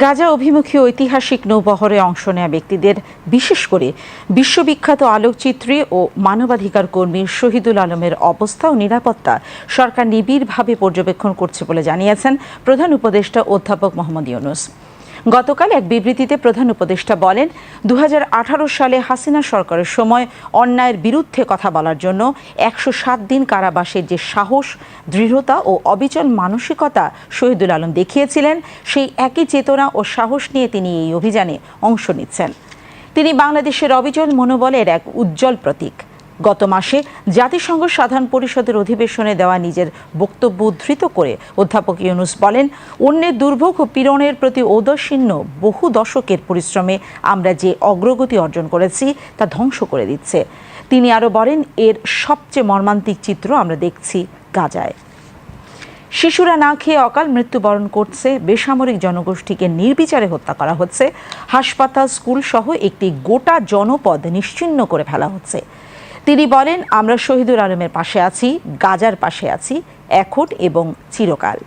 গাজা অভিমুখী ঐতিহাসিক নৌবহরে অংশ নেওয়া ব্যক্তিদের, বিশেষ করে বিশ্ববিখ্যাত আলোকচিত্রী ও মানবাধিকার কর্মী শহীদুল আলমের অবস্থা ও নিরাপত্তা সরকার নিবিড়ভাবে পর্যবেক্ষণ করছে বলে জানিয়েছেন প্রধান উপদেষ্টা অধ্যাপক মোহাম্মদ ইউনুস। গতকাল এক বিবৃতিতে প্রধান উপদেষ্টা বলেন দু হাজার আঠারো সালে হাসিনা সরকারের সময় অন্যায়ের বিরুদ্ধে কথা বলার জন্য একশো সাত দিন কারাবাসের যে সাহস, দৃঢ়তা ও অবিচল মানসিকতা শহীদুল আলম দেখিয়েছিলেন, সেই একই চেতনা ও সাহস নিয়ে তিনি এই অভিযানে অংশ নিচ্ছেন। তিনি বাংলাদেশের অবিচল মনোবলের এক উজ্জ্বল প্রতীক। গত মাসে জাতিসংঘ সাধারণ পরিষদের অধিবেশনে দেওয়া নিজের বক্তব্য উদ্ধৃত করে অধ্যাপক ইউনুস বলেন অন্যের দুর্ভোগ ও পীড়নের প্রতি ঔদাসীন্য বহু দশকের পরিশ্রমে আমরা যে অগ্রগতি অর্জন করেছি তা ধ্বংস করে দিচ্ছে। তিনি আরও বলেন, এর সবচেয়ে মর্মান্তিক চিত্র আমরা দেখছি গাজায়। শিশুরা না খেয়ে অকাল মৃত্যুবরণ করছে, বেসামরিক জনগোষ্ঠীকে নির্বিচারে হত্যা করা হচ্ছে, হাসপাতাল স্কুল সহ একটি গোটা জনপদ নিশ্চিহ্ন করে ফেলা হচ্ছে। তিনি বলেন আমরা শহীদুল আলমের পাশে আছি গাজার পাশে আছি এখন এবং চিরকাল।